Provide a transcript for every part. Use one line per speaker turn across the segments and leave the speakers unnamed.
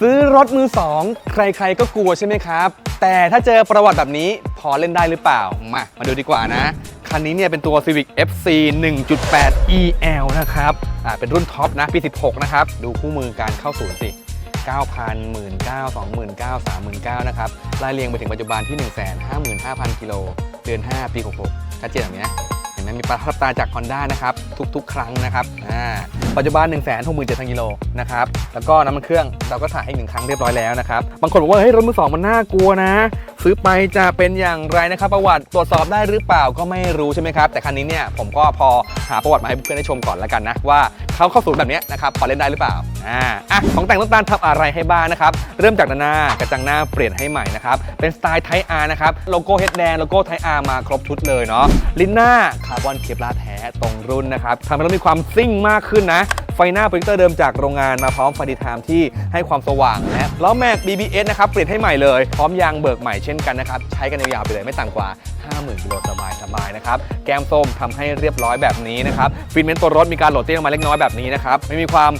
ซื้อรถมือสองใครๆก็กลัวใช่ไหมครับ แต่ถ้าเจอประวัติแบบนี้พอเล่นได้หรือเปล่า มา มาดูดีกว่านะ คันนี้เนี่ยเป็นตัว Civic FC 1.8 EL นะครับ อ่า เป็นรุ่นท็อปนะ ปี 16 นะครับ ดูคู่มือการเข้าศูนย์สิ 9,000 19,000 29,000 39,000 นะครับไล่เรียงไปถึงปัจจุบันที่ 155,000 กิโล เดือน 5 ปี 66ชัดเจนแบบนี้นะ เห็นไหมมีประทับตาจาก Honda นะครับทุกๆ ครั้งนะครับอ่าปัจจุบัน1 6 7 0 0 0กิโลนะครับแล้วก็น้ำมันเครื่องเราก็ถ่ายให้หนึ่งครั้งเรียบร้อยแล้วนะครับบางคนบอกว่าเฮ้ยรถมือสองมันน่ากลัวนะ ซื้อไปจะเป็นอย่างไรนะครับ ประวัติตรวจสอบได้หรือเปล่าก็ไม่รู้ใช่ไหมครับแต่คันนี้เนี่ยผมก็พอหาประวัติมาให้เพื่อนได้ชมก่อนแล้วกันนะว่าเขาเข้าศูนย์แบบนี้นะครับพอเล่นได้หรือเปล่าอ่าอะของแต่งต้นตาลทำอะไรให้บ้างนะครับเริ่มจากหน้ากระจังหน้าเปลี่ยนให้ใหม่นะครับเป็นสไตล์ไทอาร์นะครับโลโก้เฮดแดงโลโก้ไทอาร์มาครบชุดเลยเนาะลิ้นหน้าคาร์บอนเคปลาแท้ตรงรุ่นนะครับทำให้เรามีความซิ่งมากขึ้นนะ ไฟหน้าโปรเจคเตอร์เดิมจากโรงงานมาพร้อมไฟดีไทม์ที่ให้ความสว่างนะล้อแม็ก BBS นะครับเปลี่ยนให้ใหม่เลยพร้อมยางเบิกใหม่เช่นกันนะครับใช้กันยาวๆไปเลยไม่ต่ำกว่า 50,000กิโลสบายสบายๆนะครับแก้มส้มทำให้เรียบร้อยแบบนี้นะครับฟินเมนต์ตัวรถมีการโหลดเตี้ยลงมาเล็กน้อยแบบนี้นะครับไม่มีความ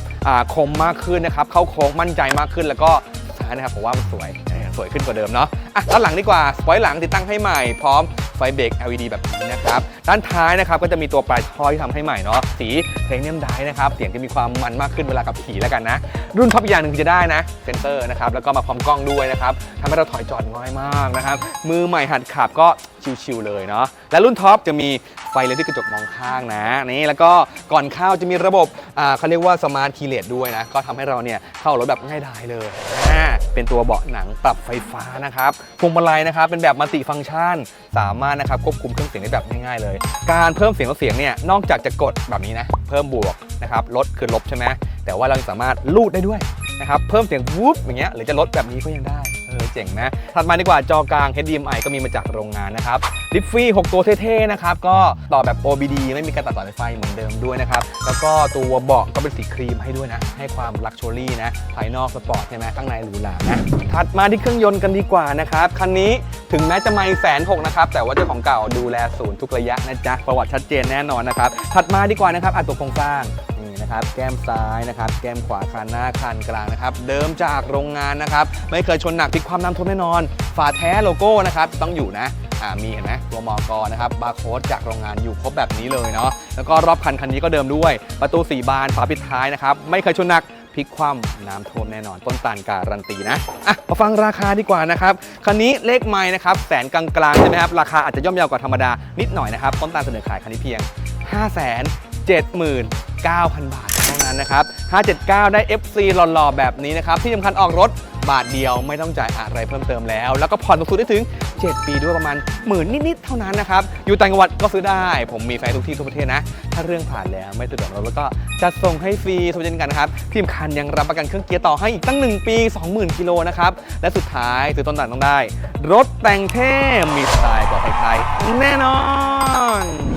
คมมากขึ้นนะครับเข้าโค้งมั่นใจมากขึ้นแล้วก็ท้ายนะครับผมว่ามันสวยสวยขึ้นกว่าเดิมเนาะอะด้านหลังดีกว่าสปอยล์หลังติดตั้งให้ใหม่พร้อม ไฟเบรก LED แบบนี้นะครับ ด้านท้ายนะครับก็จะมีตัวปลายท่อที่ทำให้ใหม่เนาะสีเพลเนียมไดนะครับ เสียงจะมีความมันมากขึ้นเวลาขับขี่แล้วกันนะ รุ่นท็อปอีกอย่างหนึ่งจะได้นะเซนเซอร์นะครับแล้วก็มาพร้อมกล้องด้วยนะครับทำให้เราถอยจอดง่ายมากนะครับมือใหม่หัดขับก็ชิวๆเลยเนาะและรุ่นท็อปจะมีไฟเลนที่กระจกมองข้างนะนี่แล้วก็ก่อนเข้าจะมีระบบอ่าเขาเรียกว่าสมาร์ทคีย์เลสด้วยนะก็ทำให้เราเนี่ยเข้ารถแบบง่ายดายเลยอ่าเป็นตัวเบาะหนังปรับไฟฟ้านะครับพวงมาลัยนะครับเป็นแบบมัลติฟังก์ชันสามารถนะครับควบคุมเครื่องเสียงได้แบบง่ายๆเลย การเพิ่มเสียงลดเสียงเนี่ยนอกจากจะกดแบบนี้นะเพิ่มบวกนะครับลดคือลบใช่ไหมแต่ว่าเราสามารถลูดได้ด้วย นะครับเพิ่มเสียงวูบอย่างเงี้ยหรือจะลดแบบนี้ก็ยังได้เออเจ๋งนะถัดมาดีกว่าจอกลาง HDMI ก็มีมาจากโรงงานนะครับดิฟฟี่6ตัวเท่ๆนะครับก็ต่อแบบ OBD ไม่มีการตัดต่อสายไฟเหมือนเดิมด้วยนะครับแล้วก็ตัวเบาะก็เป็นสีครีมให้ด้วยนะ ให้ความลักชัวรี่นะภายนอกสปอร์ตใช่ไหมข้างในหรูหรานะถัดมาที่เครื่องยนต์กันดีกว่านะครับคันนี้ถึงแม้จะไม่แสนหกนะครับแต่ว่าเจ้าของเก่าดูแลศูนย์ทุกระยะนะจ๊ะประวัติชัดเจนแน่นอนนะครับถัดมาดีกว่านะครับอะตัวโครงสร้าง นะครับ แก้มซ้ายนะครับ แก้มขวาคานหน้าคานกลางนะครับ เดิมจากโรงงานนะครับ ไม่เคยชนหนักพลิกความน้ำท่วมแน่นอน ฝาแท้โลโก้นะครับต้องอยู่นะอ่ามีเห็นไหมตัวมอกนะครับบาร์โค้ดจากโรงงานอยู่ครบแบบนี้เลยเนาะแล้วก็รอบคันคันนี้ก็เดิมด้วย ประตู4บานฝาปิดท้ายนะครับไม่เคยชนหนักพลิกคว่ำน้ำท่วมแน่นอนต้นตาลการันตีนะอะมาฟังราคาดีกว่านะครับคันนี้เลขไม้นะครับแสนกลางๆใช่ไหมครับราคาอาจจะย่อมเยาวกว่าธรรมดานิดหน่อยนะครับต้นตาลเสนอขายคันนี้เพียง 5 7 9 0 0 0 9,000 บาทเท่านั้นนะครับ 579 ได้ FC หล่อๆ แบบนี้นะครับ ที่สำคัญออกรถบาทเดียวไม่ต้องจ่ายอะไรเพิ่มเติมแล้ว แล้วก็ผ่อนสูงสุดได้ถึง 7 ปีด้วยประมาณหมื่นนิด ๆ เท่านั้นนะครับ อยู่ต่างจังหวัดก็ซื้อได้ ผมมีแฟนทุกที่ทั่วประเทศนะ ถ้าเรื่องผ่านแล้วไม่สะดวกเราแล้วก็จัดส่งให้ฟรีทุกเช่นกันครับที่สำคัญยังรับประกันเครื่องเกียร์ต่อให้อีกตั้ง 1 ปี 20,000 กิโลนะครับ และสุดท้ายซื้อต้นต่างต้องได้ รถแต่งเท่มีสไตล์กว่าใครๆแน่นอน